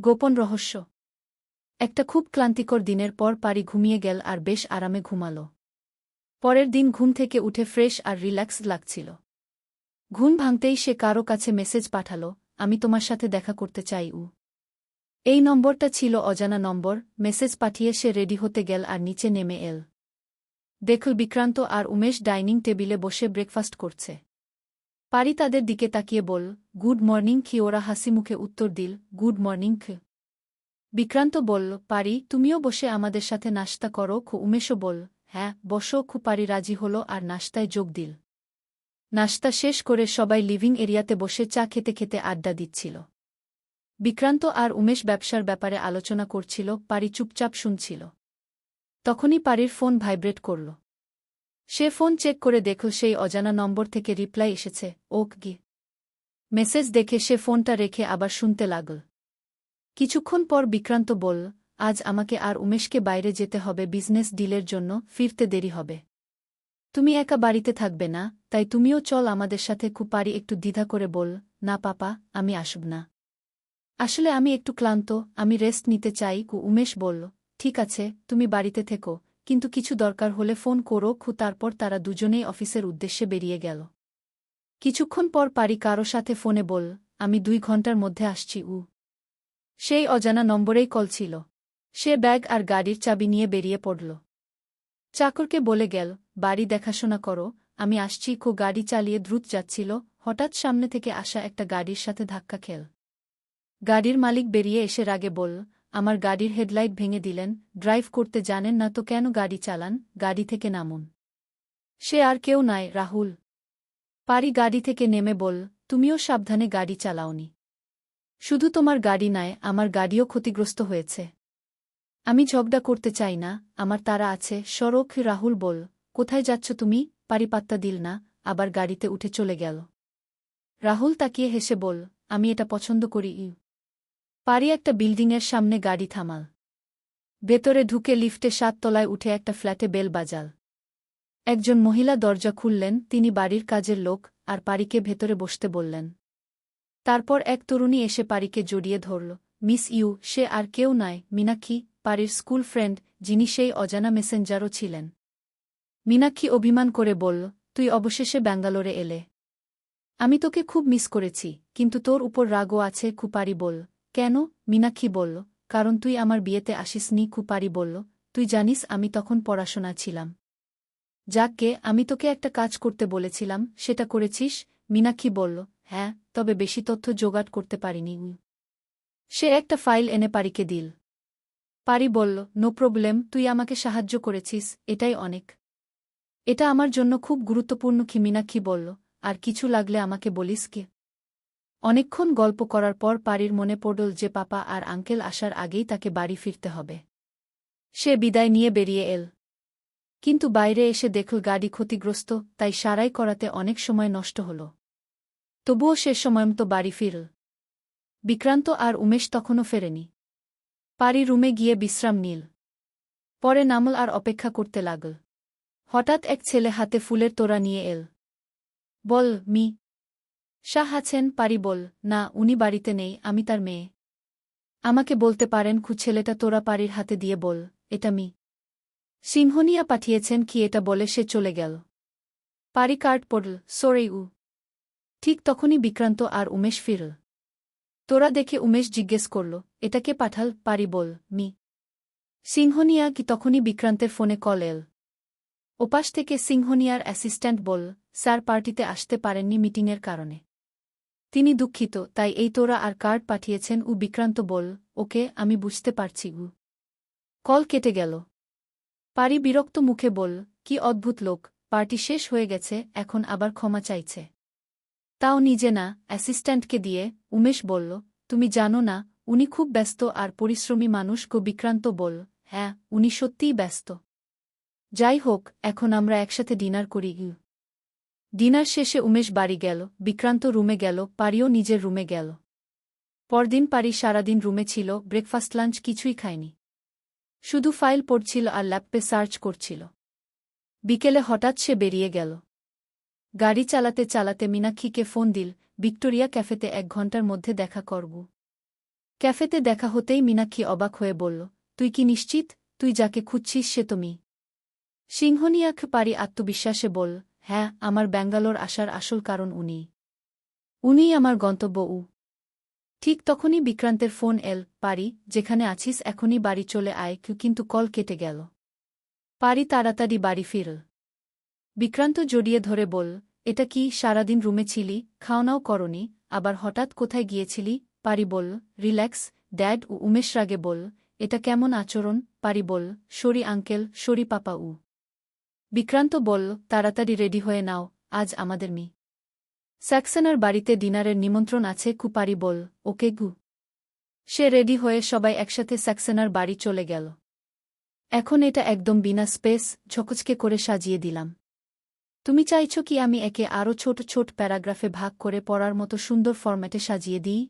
গোপন রহস্য। একটা খুব ক্লান্তিকর দিনের পর পারি ঘুমিয়ে গেল আর বেশ আরামে ঘুমাল। পরের দিন ঘুম থেকে উঠে ফ্রেশ আর রিল্যাক্সড লাগছিল। ঘুম ভাঙতেই সে কারও কাছে মেসেজ পাঠাল, আমি তোমার সাথে দেখা করতে চাই, উ। এই নম্বরটা ছিল অজানা নম্বর, মেসেজ পাঠিয়ে সে রেডি হতে গেল আর নিচে নেমে এল। দেখল বিক্রান্ত আর উমেশ ডাইনিং টেবিলে বসে ব্রেকফাস্ট করছে। পারি তাদের দিকে তাকিয়ে বল গুড মর্নিং কি ওরা হাসি মুখে উত্তর দিল, গুড মর্নিং খ। বিক্রান্ত বলল, পারি, তুমিও বসে আমাদের সাথে নাস্তা করো, খু উমেশও বল হ্যাঁ বসো, খু পারি রাজি হল আর নাস্তায় যোগ দিল। নাস্তা শেষ করে সবাই লিভিং এরিয়াতে বসে চা খেতে খেতে আড্ডা দিচ্ছিল। বিক্রান্ত আর উমেশ ব্যবসার ব্যাপারে আলোচনা করছিল, পারি চুপচাপ শুনছিল। তখনই পারির ফোন ভাইব্রেট করল। সে ফোন চেক করে দেখল সেই অজানা নম্বর থেকে রিপ্লাই এসেছে, ওক গি। মেসেজ দেখে সে ফোনটা রেখে আবার শুনতে লাগল। কিছুক্ষণ পর বিক্রান্ত বলল, আজ আমাকে আর উমেশকে বাইরে যেতে হবে, বিজনেস ডিলের জন্য ফিরতে দেরি হবে। তুমি একা বাড়িতে থাকবে না, তাই তুমিও চল আমাদের সাথে কুপারি একটু দ্বিধা করে বল, না পাপা, আমি আসব না। আসলে আমি একটু ক্লান্ত, আমি রেস্ট নিতে চাই। কু উমেশ বলল, ঠিক আছে, তুমি বাড়িতে থেকো, কিন্তু কিছু দরকার হলে ফোন করো খু তারপর তারা দুজনেই অফিসের উদ্দেশ্যে বেরিয়ে গেল। কিছুক্ষণ পর পারি কারও সাথে ফোনে বল, আমি দুই ঘণ্টার মধ্যে আসছি, উ। সেই অজানা নম্বরেই কল ছিল। সে ব্যাগ আর গাড়ির চাবি নিয়ে বেরিয়ে পড়ল। চাকরকে বলে গেল, বাড়ি দেখাশোনা করো, আমি আসছি, কো গাড়ি চালিয়ে দ্রুত যাচ্ছিল, হঠাৎ সামনে থেকে আসা একটা গাড়ির সাথে ধাক্কা খেল। গাড়ির মালিক বেরিয়ে এসে রাগে বল আমার গাড়ির হেডলাইট ভেঙে দিলেন, ড্রাইভ করতে জানেন না তো কেন গাড়ি চালান, গাড়ি থেকে নামুন। সে আর কেউ নাই, রাহুল। পারি গাড়ি থেকে নেমে বল, তুমিও সাবধানে গাড়ি চালাওনি। শুধু তোমার গাড়ি নয়, আমার গাড়িও ক্ষতিগ্রস্ত হয়েছে। আমি ঝগড়া করতে চাই না, আমার তারা আছে, সড়ক, রাহুল বল, কোথায় যাচ্ছ তুমি? পারি পাত্তা দিল না, আবার গাড়িতে উঠে চলে গেল। রাহুল তাকিয়ে হেসে বল, আমি এটা পছন্দ করি, ইউ। পারি একটা বিল্ডিংয়ের সামনে গাড়ি থামাল। ভেতরে ঢুকে লিফটে সাততলায় উঠে একটা ফ্ল্যাটে বেল বাজাল। একজন মহিলা দরজা খুললেন, তিনি বাড়ির কাজের লোক, আর পারিকে ভেতরে বসতে বললেন। তারপর এক তরুণী এসে পারিকে জড়িয়ে ধরল, মিস ইউ, সে আর কেউ নয় মীনাক্ষী, পারির স্কুল ফ্রেন্ড, যিনি সেই অজানা মেসেঞ্জারও ছিলেন। মীনাক্ষী অভিমান করে বলল, তুই অবশেষে ব্যাঙ্গালোরে এলে। আমি তোকে খুব মিস করেছি, কিন্তু তোর উপর রাগও আছে খুপারি বল কেন? মীনাক্ষী বলল, কারণ তুই আমার বিয়েতে আসিসনি খুপারি বলল। তুই জানিস, আমি তখন পড়াশোনা ছিলাম। যাককে আমি তোকে একটা কাজ করতে বলেছিলাম, সেটা করেছিস? মীনাক্ষী বলল? হ্যাঁ তবে বেশি তথ্য জোগাড় করতে পারিনি সে একটা ফাইল এনে পারিকে দিল। পারি বলল, নো প্রবলেম, তুই আমাকে সাহায্য করেছিস, এটাই অনেক। এটা আমার জন্য খুব গুরুত্বপূর্ণ, কি মীনাক্ষী বলল, আর কিছু লাগলে আমাকে বলিস কে? অনেকক্ষণ গল্প করার পর পারির মনে পড়ল যে পাপা আর আঙ্কেল আসার আগেই তাকে বাড়ি ফিরতে হবে। সে বিদায় নিয়ে বেরিয়ে এল। কিন্তু বাইরে এসে দেখল গাড়ি ক্ষতিগ্রস্ত, তাই সারাই করাতে অনেক সময় নষ্ট হল। তবুও সে সময়মতো বাড়ি ফিরল। বিক্রান্ত আর উমেশ তখনও ফেরেনি। পারি রুমে গিয়ে বিশ্রাম নিল। পরে নামল আর অপেক্ষা করতে লাগল। হঠাৎ এক ছেলে হাতে ফুলের তোড়া নিয়ে এল। বল, মি। শাহ আছেন, পারি বল। না, উনি বাড়িতে নেই, আমি তার মেয়ে। আমাকে বলতে পারেন খু ছেলেটা তোরা পারির হাতে দিয়ে বল, এটা মি। সিংহনিয়া পাঠিয়েছেন কি এটা বলে সে চলে গেল। পারি কার্ড পড়ল সোরেই উ। ঠিক তখনই বিক্রান্ত আর উমেশ ফিরল। তোরা দেখে উমেশ জিজ্ঞেস করল এটাকে পাঠাল? পারি বল, মি। সিংহনিয়া কি তখনই বিক্রান্তের ফোনে কল এল। ওপাশ থেকে সিংহনিয়ার অ্যাসিস্ট্যান্ট বল, স্যার পার্টিতে আসতে পারেননি মিটিংয়ের কারণে। তিনি দুঃখিত, তাই এই তোরা আর কার্ড পাঠিয়েছেন উ বিক্রান্ত বল, ওকে, আমি বুঝতে পারছি উ। কল কেটে গেল। পারি বিরক্ত মুখে বল কি অদ্ভুত লোক, পার্টি শেষ হয়ে গেছে, এখন আবার ক্ষমা চাইছে। তাও নিজে না, অ্যাসিস্ট্যান্টকে দিয়ে, উমেশ বলল, তুমি জানো না, উনি খুব ব্যস্ত আর পরিশ্রমী মানুষ, গো বিক্রান্ত বল হ্যাঁ উনি সত্যিই ব্যস্ত। যাই হোক, এখন আমরা একসাথে ডিনার করি ডিনার শেষে উমেশ বাড়ি গেল, বিক্রান্ত রুমে গেল, পারিও নিজের রুমে গেল। পরদিন পারি সারাদিন রুমে ছিল, ব্রেকফাস্ট, লাঞ্চ কিছুই খায়নি। শুধু ফাইল পড়ছিল আর ল্যাপে সার্চ করছিল। বিকেলে হঠাৎ সে বেরিয়ে গেল। গাড়ি চালাতে চালাতে মীনাক্ষীকে ফোন দিল, ভিক্টোরিয়া ক্যাফেতে এক ঘণ্টার মধ্যে দেখা করব। ক্যাফেতে দেখা হতেই মীনাক্ষী অবাক হয়ে বলল, তুই কি নিশ্চিত? তুই যাকে খুঁজছিস সে তুমি সিংহনিয়াখ পারি আত্মবিশ্বাসে বল হ্যাঁ আমার ব্যাঙ্গালোর আসার আসল কারণ উনি। উনিই আমার গন্তব্য উ ঠিক তখনই বিক্রান্তের ফোন এল, পারি, যেখানে আছিস, এখনই বাড়ি চলে আয় কিন্তু কল কেটে গেল। পারি তাড়াতাড়ি বাড়ি ফিরল। বিক্রান্ত জড়িয়ে ধরে বল, এটা কি, সারাদিন রুমে ছিলি? খাওয়ানাও করনি। আবার হঠাৎ কোথায় গিয়েছিলি? পারি বল, রিল্যাক্স, ড্যাড ও উমেশ রাগে বল, এটা কেমন আচরণ? পারি বল, সরি আঙ্কেল, সরি পাপা উ। বিক্রান্ত বল, তাড়াতাড়ি রেডি হয়ে নাও, আজ আমাদের মি স্যাক্সেনার বাড়িতে ডিনারের নিমন্ত্রণ আছে, কুপারি বল, ওকে গু। সে রেডি হয়ে সবাই একসাথে স্যাক্সেনার বাড়ি চলে গেল। এখন এটা একদম বিনা স্পেস ঝকচকে করে সাজিয়ে দিলাম। তুমি চাইছ কি আমি একে আরও ছোট ছোট প্যারাগ্রাফে ভাগ করে পড়ার মতো সুন্দর ফরম্যাটে সাজিয়ে দিই?